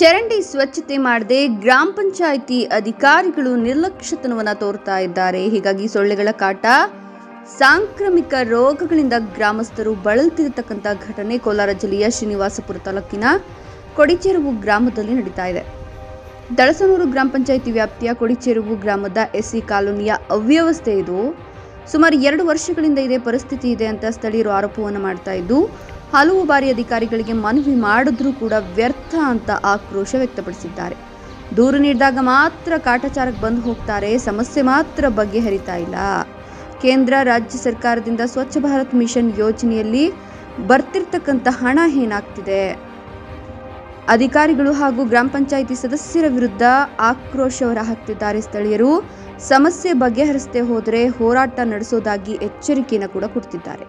ಚರಂಡಿ ಸ್ವಚ್ಛತೆ ಮಾಡದೆ ಗ್ರಾಮ ಪಂಚಾಯಿತಿ ಅಧಿಕಾರಿಗಳು ನಿರ್ಲಕ್ಷ್ಯತನವನ್ನು ತೋರ್ತಾ ಇದ್ದಾರೆ. ಹೀಗಾಗಿ ಸೊಳ್ಳೆಗಳ ಕಾಟ, ಸಾಂಕ್ರಾಮಿಕ ರೋಗಗಳಿಂದ ಗ್ರಾಮಸ್ಥರು ಬಳಲ್ತಿರತಕ್ಕಂಥ ಘಟನೆ ಕೋಲಾರ ಜಿಲ್ಲೆಯ ಶ್ರೀನಿವಾಸಪುರ ತಾಲೂಕಿನ ಕೊಡಿಚೆರುವು ಗ್ರಾಮದಲ್ಲಿ ನಡೀತಾ ಇದೆ. ದಳಸನೂರು ಗ್ರಾಮ ಪಂಚಾಯಿತಿ ವ್ಯಾಪ್ತಿಯ ಕೊಡಿಚೆರುವು ಗ್ರಾಮದ ಎಸ್ಸಿ ಕಾಲೋನಿಯ ಅವ್ಯವಸ್ಥೆ ಇದು. ಸುಮಾರು ಎರಡು ವರ್ಷಗಳಿಂದ ಇದೇ ಪರಿಸ್ಥಿತಿ ಇದೆ ಅಂತ ಸ್ಥಳೀಯರು ಆರೋಪವನ್ನು ಮಾಡ್ತಾ ಇದ್ದು ಹಲವು ಬಾರಿ ಅಧಿಕಾರಿಗಳಿಗೆ ಮನವಿ ಮಾಡಿದ್ರೂ ಕೂಡ ವ್ಯರ್ಥ ಅಂತ ಆಕ್ರೋಶ ವ್ಯಕ್ತಪಡಿಸಿದ್ದಾರೆ. ದೂರು ನೀಡಿದಾಗ ಮಾತ್ರ ಕಾಟಾಚಾರಕ್ಕೆ ಬಂದು ಹೋಗ್ತಾರೆ, ಸಮಸ್ಯೆ ಮಾತ್ರ ಬಗೆಹರಿತಾ ಇಲ್ಲ. ಕೇಂದ್ರ, ರಾಜ್ಯ ಸರ್ಕಾರದಿಂದ ಸ್ವಚ್ಛ ಭಾರತ್ ಮಿಷನ್ ಯೋಜನೆಯಲ್ಲಿ ಬರ್ತಿರ್ತಕ್ಕಂಥ ಹಣ ಏನಾಗ್ತಿದೆ? ಅಧಿಕಾರಿಗಳು ಹಾಗೂ ಗ್ರಾಮ ಪಂಚಾಯಿತಿ ಸದಸ್ಯರ ವಿರುದ್ಧ ಆಕ್ರೋಶ ಹೊರಹಾಕ್ತಿದ್ದಾರೆ ಸ್ಥಳೀಯರು. ಸಮಸ್ಯೆ ಬಗೆಹರಿಸದೆ ಹೋದರೆ ಹೋರಾಟ ನಡೆಸೋದಾಗಿ ಎಚ್ಚರಿಕೆಯನ್ನು ಕೂಡ ಕೊಡ್ತಿದ್ದಾರೆ.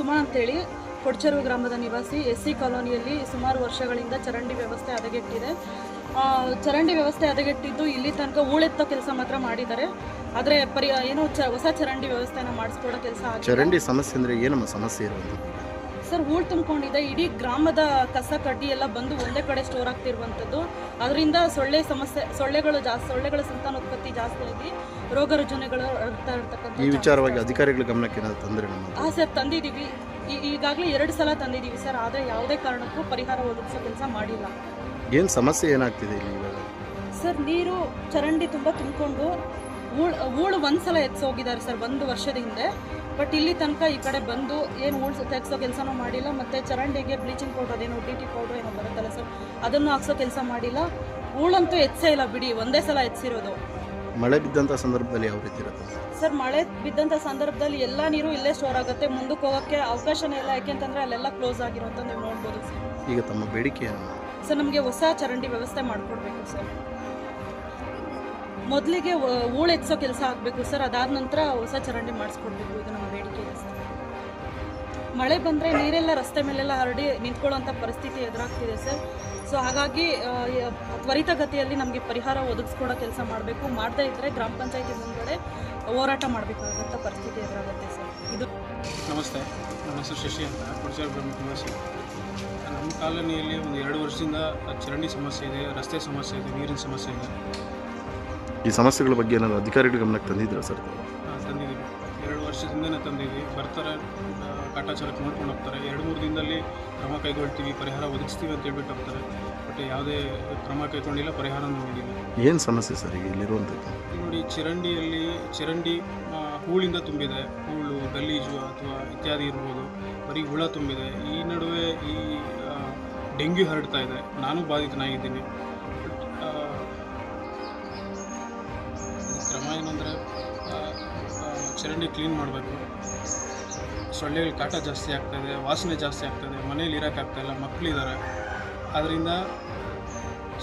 ಸುಮಾ ಅಂತೇಳಿ ಕೊಡ್ಚೆರು ಗ್ರಾಮದ ನಿವಾಸಿ ಎಸ್ ಸಿ ಕಾಲೋನಿಯಲ್ಲಿ ಸುಮಾರು ವರ್ಷಗಳಿಂದ ಚರಂಡಿ ವ್ಯವಸ್ಥೆ ಹದಗೆಟ್ಟಿದೆ. ಚರಂಡಿ ವ್ಯವಸ್ಥೆ ಹದಗೆಟ್ಟಿದ್ದು ಇಲ್ಲಿ ತನಕ ಹೂಳೆತ್ತೋ ಕೆಲಸ ಮಾತ್ರ ಮಾಡಿದ್ದಾರೆ. ಆದರೆ ಪರಿ ಏನೋ ಚ, ಹೊಸ ಚರಂಡಿ ವ್ಯವಸ್ಥೆನ ಮಾಡಿಸ್ಕೊಡೋ ಕೆಲಸ ಚರಂಡಿ ಸಮಸ್ಯೆ ಅಂದರೆ ಏನಮ್ಮ ಸಮಸ್ಯೆ ಇರುವಂಥದ್ದು ಸರ್ ಹೂಳು ತುಂಬಿಕೊಂಡಿದೆ. ಇಡೀ ಗ್ರಾಮದ ಕಸ ಕಡ್ಡಿ ಎಲ್ಲ ಬಂದು ಒಂದೇ ಕಡೆ ಸ್ಟೋರ್ ಆಗ್ತಿರುವಂಥದ್ದು. ಅದರಿಂದ ಸೊಳ್ಳೆ ಸಮಸ್ಯೆ ಸೊಳ್ಳೆಗಳು ಜಾಸ್ತಿ ಸೊಳ್ಳೆಗಳ ಸಂತಾನೋತ್ಪತ್ತಿ ಜಾಸ್ತಿ ಆಗಿ ರೋಗ ರುಜಿನಗಳು ಹರಡ್ತಾ ಇರ್ತಕ್ಕಂಥ ಈ ವಿಚಾರವಾಗಿ ಅಧಿಕಾರಿಗಳ ಗಮನಕ್ಕೆ ತಂದರೆ ಹಾಂ ಸರ್ ತಂದಿದ್ದೀವಿ. ಈಗಾಗಲೇ ಎರಡು ಸಲ ತಂದಿದ್ದೀವಿ ಸರ್. ಆದರೆ ಯಾವುದೇ ಕಾರಣಕ್ಕೂ ಪರಿಹಾರ ಒದಗಿಸೋ ಕೆಲಸ ಮಾಡಿಲ್ಲ. ಏನು ಸಮಸ್ಯೆ ಏನಾಗ್ತಿದೆ ಇಲ್ಲಿ ಇವಾಗ? ಸರ್ ನೀರು ಚರಂಡಿ ತುಂಬ ತುಂಬಿಕೊಂಡು ಹೂಳು ಊಳು ಒಂದು ಸಲ ಎತ್ಸೋಗಿದ್ದಾರೆ ಸರ್ ಒಂದು ವರ್ಷದ ಹಿಂದೆ. ಬಟ್ ಇಲ್ಲಿ ತನಕ ಈ ಕಡೆ ಬಂದು ಏನು ಹೂಳು ತೆಗ್ಸೋ ಕೆಲಸನೂ ಮಾಡಿಲ್ಲ. ಮತ್ತು ಚರಂಡಿಗೆ ಬ್ಲೀಚಿಂಗ್ ಪೌಡರ್ ಅದೇನೋ ಡಿ ಟಿ ಪೌಡರ್ ಏನೋ ಬರುತ್ತಲ್ಲ ಸರ್ ಅದನ್ನು ಹಾಕ್ಸೋ ಕೆಲಸ ಮಾಡಿಲ್ಲ. ಹೂಳಂತೂ ಎತ್ಸೇ ಇಲ್ಲ ಬಿಡಿ ಒಂದೇ ಸಲ ಎತ್ಸಿರೋದು. ಮಳೆ ಬಿದ್ದಂಥ ಸಂದರ್ಭದಲ್ಲಿ ಯಾವ ರೀತಿ ಇರುತ್ತೆ? ಸರ್ ಮಳೆ ಬಿದ್ದಂಥ ಸಂದರ್ಭದಲ್ಲಿ ಎಲ್ಲ ನೀರು ಇಲ್ಲೇ ಸ್ಟೋರ್ ಆಗುತ್ತೆ. ಮುಂದಕ್ಕೆ ಹೋಗೋಕ್ಕೆ ಅವಕಾಶನೇ ಇಲ್ಲ. ಯಾಕೆಂತಂದರೆ ಅಲ್ಲೆಲ್ಲ ಕ್ಲೋಸ್ ಆಗಿರೋಂಥ ನೀವು ನೋಡ್ಬೋದು ಸರ್. ಈಗ ತಮ್ಮ ಬೇಡಿಕೆ ಏನು ಸರ್ ನಮಗೆ ಹೊಸ ಚರಂಡಿ ವ್ಯವಸ್ಥೆ ಮಾಡಿಕೊಡ್ಬೇಕು ಸರ್. ಮೊದಲಿಗೆ ಹೂಳು ಎತ್ಸೋ ಕೆಲಸ ಆಗಬೇಕು ಸರ್. ಅದಾದ ನಂತರ ಹೊಸ ಚರಂಡಿ ಮಾಡಿಸ್ಕೊಡ್ಬೇಕು ಇದು ನಮ್ಮ ಬೇಡಿಕೆ. ಮಳೆ ಬಂದರೆ ನೀರೆಲ್ಲ ರಸ್ತೆ ಮೇಲೆಲ್ಲ ಹರಡಿ ನಿಂತ್ಕೊಳ್ಳೋಂಥ ಪರಿಸ್ಥಿತಿ ಎದುರಾಗ್ತಿದೆ ಸರ್. ಸೊ ಹಾಗಾಗಿ ತ್ವರಿತಗತಿಯಲ್ಲಿ ನಮಗೆ ಪರಿಹಾರ ಒದಗಿಸ್ಕೊಡೋ ಕೆಲಸ ಮಾಡಬೇಕು. ಮಾಡದೇ ಇದ್ದರೆ ಗ್ರಾಮ ಪಂಚಾಯತಿ ಮುಂದ್ಗಡೆ ಹೋರಾಟ ಮಾಡಬೇಕಾದಂಥ ಪರಿಸ್ಥಿತಿ ಎದುರಾಗುತ್ತೆ ಸರ್. ಇದು ನಮಸ್ತೆ. ನಮ್ಮ ಹೆಸರು ಶಶಿ ಅಂತ. ಕೊಡ್ಚಾರ ಗ್ರಾಮ ನಿವಾಸಿ ನಮ್ಮ ಕಾಲೋನಿಯಲ್ಲಿ ಒಂದು ಎರಡು ವರ್ಷದಿಂದ ಚರಂಡಿ ಸಮಸ್ಯೆ ಇದೆ, ರಸ್ತೆ ಸಮಸ್ಯೆ ಇದೆ, ನೀರಿನ ಸಮಸ್ಯೆ ಇದೆ. ಈ ಸಮಸ್ಯೆಗಳ ಬಗ್ಗೆ ಏನಾದರೂ ಅಧಿಕಾರಿಗಳ ಗಮನಕ್ಕೆ ತಂದಿದ್ದೀರಾ ಸರ್? ತಂದಿದ್ದೀವಿ ಎರಡು ವರ್ಷದಿಂದನೇ ತಂದಿದ್ದೀವಿ ಬರ್ತಾರೆ ಕಾಟಾಚಾರಕ್ಕೆ ನೋಡ್ಕೊಂಡು ಹೋಗ್ತಾರೆ. ಎರಡು ಮೂರು ದಿನದಲ್ಲಿ ಕ್ರಮ ಕೈಗೊಳ್ತೀವಿ ಪರಿಹಾರ ಒದಗಿಸ್ತೀವಿ ಅಂತ ಹೇಳ್ಬಿಟ್ಟು ಹೋಗ್ತಾರೆ. ಬಟ್ ಯಾವುದೇ ಕ್ರಮ ಕೈಗೊಂಡಿಲ್ಲ ಪರಿಹಾರ ನೀಡಿಲ್ಲ. ಏನು ಸಮಸ್ಯೆ ಸರ್ ಈಗ ಇಲ್ಲಿರುವಂಥದ್ದು? ನೋಡಿ ಚರಂಡಿಯಲ್ಲಿ ಚರಂಡಿ ಹೂಳಿಂದ ತುಂಬಿದೆ. ಹೂಳು ಗಲೀಜು ಅಥವಾ ಇತ್ಯಾದಿ ಇರ್ಬೋದು. ಬರೀ ಹುಳ ತುಂಬಿದೆ. ಈ ನಡುವೆ ಈ ಡೆಂಗ್ಯೂ ಹರಡ್ತಾ ಇದೆ. ನಾನು ಬಾಧಿತನಾಗಿದ್ದೀನಿ. ಚರಂಡಿ ಕ್ಲೀನ್ ಮಾಡಬೇಕು. ಸೊಳ್ಳೆಗಳ ಕಾಟ ಜಾಸ್ತಿ ಆಗ್ತದೆ, ವಾಸನೆ ಜಾಸ್ತಿ ಆಗ್ತದೆ, ಮನೇಲಿ ಇರೋಕ್ಕಾಗ್ತಾಯಿಲ್ಲ ಮಕ್ಕಳಿದ್ದಾರೆ ಆದ್ದರಿಂದ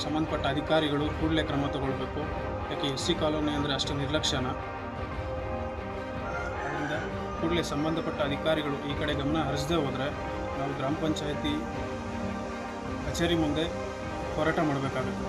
ಸಂಬಂಧಪಟ್ಟ ಅಧಿಕಾರಿಗಳು ಕೂಡಲೇ ಕ್ರಮ ತಗೊಳ್ಬೇಕು. ಯಾಕೆ ಎಸ್ ಸಿ ಕಾಲೋನಿ ಅಂದರೆ ಅಷ್ಟು ನಿರ್ಲಕ್ಷ್ಯನ? ಅದರಿಂದ ಕೂಡಲೇ ಸಂಬಂಧಪಟ್ಟ ಅಧಿಕಾರಿಗಳು ಈ ಕಡೆ ಗಮನ ಹರಿಸದೇ ಹೋದರೆ ನಾವು ಗ್ರಾಮ ಪಂಚಾಯತಿ ಕಚೇರಿ ಮುಂದೆ ಹೋರಾಟ ಮಾಡಬೇಕಾಗುತ್ತೆ.